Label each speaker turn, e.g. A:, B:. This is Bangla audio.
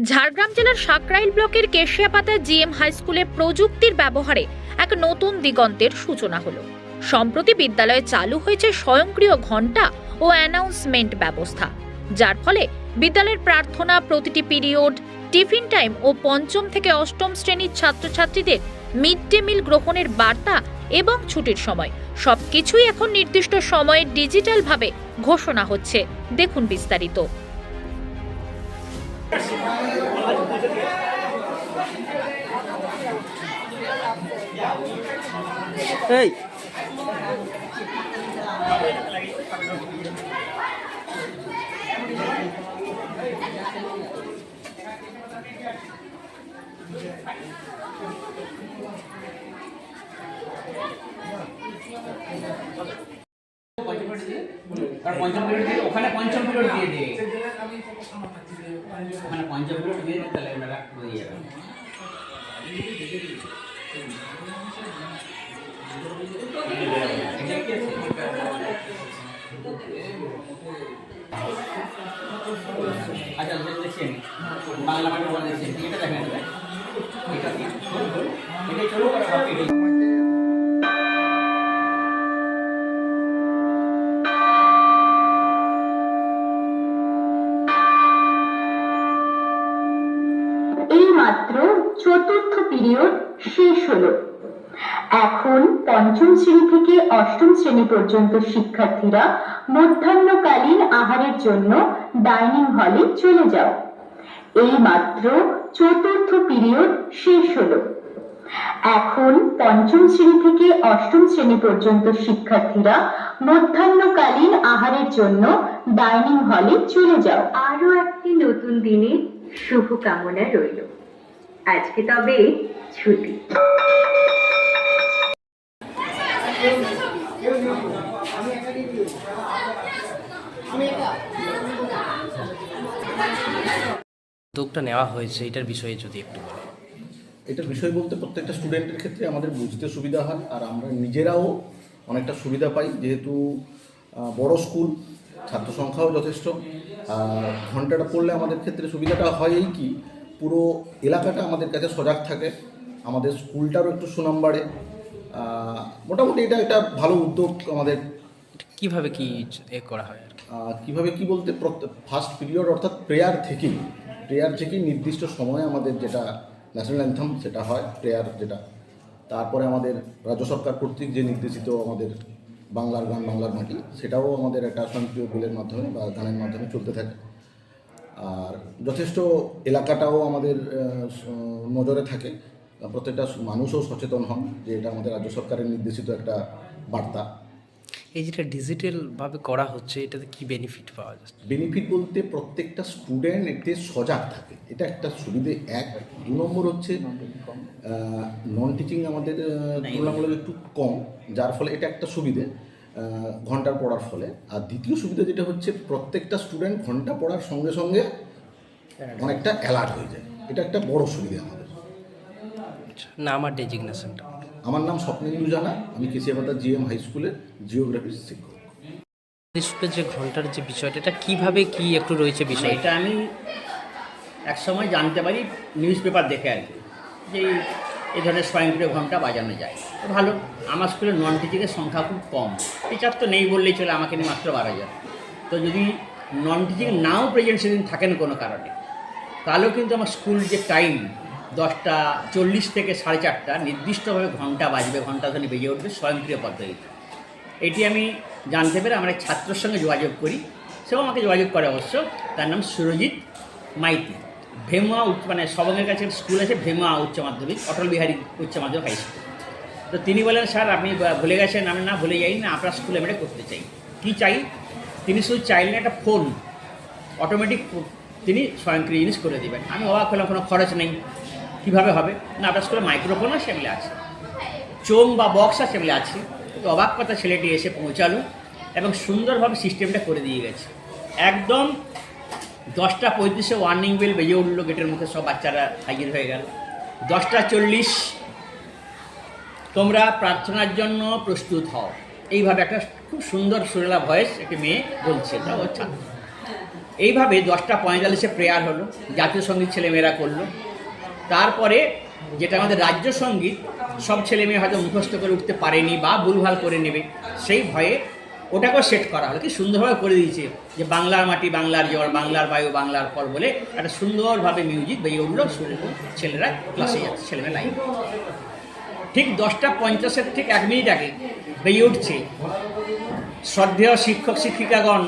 A: ঝাড়গ্রাম জেলার সাকরাইল ব্লকের কেশিয়াপাতা জিএম হাই স্কুলে প্রযুক্তির ব্যবহারে এক নতুন দিগন্তের সূচনা হলো। সম্প্রতি বিদ্যালয়ে চালু হয়েছে স্বয়ংক্রিয় ঘণ্টা ও অ্যানাউন্সমেন্ট ব্যবস্থা, যার ফলে বিদ্যালয়ের প্রার্থনা, প্রতিটি পিরিয়ড, টিফিন টাইম ও পঞ্চম থেকে অষ্টম শ্রেণির ছাত্রছাত্রীদের মিড ডে মিল গ্রহণের বার্তা এবং ছুটির সময় সবকিছুই এখন নির্দিষ্ট সময়ে ডিজিটালভাবে ঘোষণা হচ্ছে। দেখুন বিস্তারিত।
B: এই
C: আর পঞ্চম পিরিয়ড দিয়ে ওখানে পঞ্চম পিরিয়ড দিয়ে দে। ওখানে পঞ্চম পিরিয়ড দিয়ে তাহলে ওনারা হয়ে যাবে? আচ্ছা দেখছেন, বাংলা মাঠে বলে দেখছেন এটা দেখেন। এটা এটা
D: চতুর্থ পিরিয়ড শেষ হলো। এখন পঞ্চম শ্রেণি থেকে অষ্টম শ্রেণি পর্যন্ত শিক্ষার্থীরা মধ্যাহ্নকালীন আহারের জন্য ডাইনিং হলে চলে যাও। এইমাত্র চতুর্থ পিরিয়ড শেষ হলো। এখন পঞ্চম শ্রেণি থেকে অষ্টম শ্রেণি পর্যন্ত শিক্ষার্থীরা মধ্যাহ্নকালীন আহারের জন্য ডাইনিং হলে চলে যাও। আরও একটি নতুন দিনের শুভকামনা রইল। আজকে তবে ছুটি।
B: উদ্যোগটা নেওয়া হয়েছে এটার বিষয়ে যদি একটু বলেন।
E: এটার বিষয় বলতে প্রত্যেকটা স্টুডেন্টের ক্ষেত্রে আমাদের বুঝতে সুবিধা হয় আর আমরা নিজেরাও অনেকটা সুবিধা পাই যেহেতু বড় স্কুল ছাত্র সংখ্যাও যথেষ্ট। আর ঘন্টাটা পড়লে আমাদের ক্ষেত্রে সুবিধাটা হয় এই কি পুরো এলাকাটা আমাদের কাছে সজাগ থাকে। আমাদের স্কুলটারও একটু সুনাম বাড়ে। মোটামুটি এটা একটা ভালো উদ্যোগ আমাদের।
B: কীভাবে কি এ করা হয়
E: কীভাবে কি বলতে ফার্স্ট পিরিয়ড অর্থাৎ প্রেয়ার থেকেই প্রেয়ার থেকেই নির্দিষ্ট সময়ে আমাদের যেটা ন্যাশনাল অ্যান্থাম সেটা হয় প্রেয়ার যেটা। তারপরে আমাদের রাজ্য সরকার কর্তৃক যে নির্দেশিত আমাদের বাংলার গান বাংলার মাটি সেটাও আমাদের একটা স্বয়ংক্রিয় বিলের মাধ্যমে বা গানের মাধ্যমে চলতে থাকে। আর যথেষ্ট এলাকাটাও আমাদের নজরে থাকে। প্রত্যেকটা মানুষও সচেতন হন যে এটা আমাদের রাজ্য সরকারের নির্দেশিত একটা বার্তা।
B: এই যেটা ডিজিটালভাবে করা হচ্ছে এটাতে কি বেনিফিট পাওয়া যাচ্ছে?
E: বেনিফিট বলতে প্রত্যেকটা স্টুডেন্ট এতে সজাগ থাকে। এটা একটা সুবিধে এক। দু নম্বর হচ্ছে নন টিচিং আমাদের তুলনামূলক একটু কম যার ফলে এটা একটা সুবিধে। আহ, ঘণ্টার পড়ার ফলে। আর দ্বিতীয় সুবিধা যেটা হচ্ছে প্রত্যেকটা স্টুডেন্ট ঘণ্টা পড়ার সঙ্গে সঙ্গে অনেকটা অ্যালার্ট হয়ে যায়। এটা একটা বড় সুবিধা আমাদের।
B: আচ্ছা না আমার ডেজিগনেশনটা
E: আমার নাম স্বপ্নেন্দু জানা আমি কেশিয়াপাতা জিএম হাই স্কুলের জিওগ্রাফির শিক্ষক।
B: যে ঘণ্টার যে বিষয়টা এটা কীভাবে কি একটু রয়েছে বিষয়?
C: এটা আমি এক সময় জানতে পারি নিউজ পেপার দেখে আর কি। যে এই- ধরনের স্বয়ংক্রিয় ঘণ্টা বাজানো যায়। ভালো, আমার স্কুলে নন টিচিংয়ের সংখ্যা খুব কম। টিচার তো নেই বললেই চলে, আমাকে নিয়ে মাত্র বারো হাজার তো যদি নন টিচিং নাও প্রেজেন্ট সেদিন থাকেন কোনো কারণে, তাহলেও কিন্তু আমার স্কুল যে টাইম দশটা চল্লিশ থেকে সাড়ে চারটা, নির্দিষ্টভাবে ঘণ্টা বাজবে, ঘণ্টা ধরে বেজে উঠবে স্বয়ংক্রিয় পদ্ধতিতে। এটি আমি জানতে পেরে আমরা এক ছাত্রের সঙ্গে যোগাযোগ করি, সেও আমাকে যোগাযোগ করে অবশ্য, তার নাম সুরজিৎ মাইতি। ভেমুয়া উচ্চ মানে সবঙ্গের কাছে স্কুল আছে ভেমুয়া উচ্চ মাধ্যমিক, অটল বিহারী উচ্চ মাধ্যমিক হাই স্কুল তো তিনি বলেন, স্যার, আপনি ভুলে গেছেন, আমি না ভুলে যাই না, আপনার স্কুলে আমি করতে চাই। কী চাই? তিনি শুধু চাইলেন একটা ফোন অটোমেটিক তিনি স্বয়ংক্রিয় জিনিস করে দেবেন। আমি অবাক হলাম, কোনো খরচ নেই। কীভাবে হবে? না, আপনার স্কুলে মাইক্রোফোন আছে এগুলো আছে চোং বা বক্স আছে বলে আছে তো অবাক কথা ছেলেটি এসে পৌঁছালো এবং সুন্দরভাবে সিস্টেমটা করে দিয়ে গেছে। একদম দশটা পঁয়ত্রিশে ওয়ার্নিং বেল বেজে উঠল, গেটের মুখে সব বাচ্চারা হাজির হয়ে গেল। দশটা চল্লিশ, তোমরা প্রার্থনার জন্য প্রস্তুত হও। এইভাবে একটা খুব সুন্দর সুরেলা ভয়েস একটি মেয়ে বলছে ছাত্র এইভাবে দশটা পঁয়তাল্লিশে প্রেয়ার হলো, জাতীয় সংগীত ছেলেমেয়েরা করল। তারপরে যেটা আমাদের রাজ্য সংগীত, সব ছেলে মেয়ে হয়তো মুখস্থ করে উঠতে পারেনি বা ভুলভাল করে নেবে। সেই ভয়ে ওটাকেও সেট করা হলো। কি সুন্দরভাবে করে দিয়েছে যে বাংলার মাটি, বাংলার জল, বাংলার বায়ু, বাংলার পর বলে একটা সুন্দরভাবে মিউজিক বেরিয়ে উঠল ছেলেরা ক্লাসে যাচ্ছে ছেলেমেয়ে লাইন ঠিক দশটা পঞ্চাশের ঠিক এক মিনিট আগে বেরিয়ে উঠছে শ্রদ্ধেয় শিক্ষক, শিক্ষিকাগণ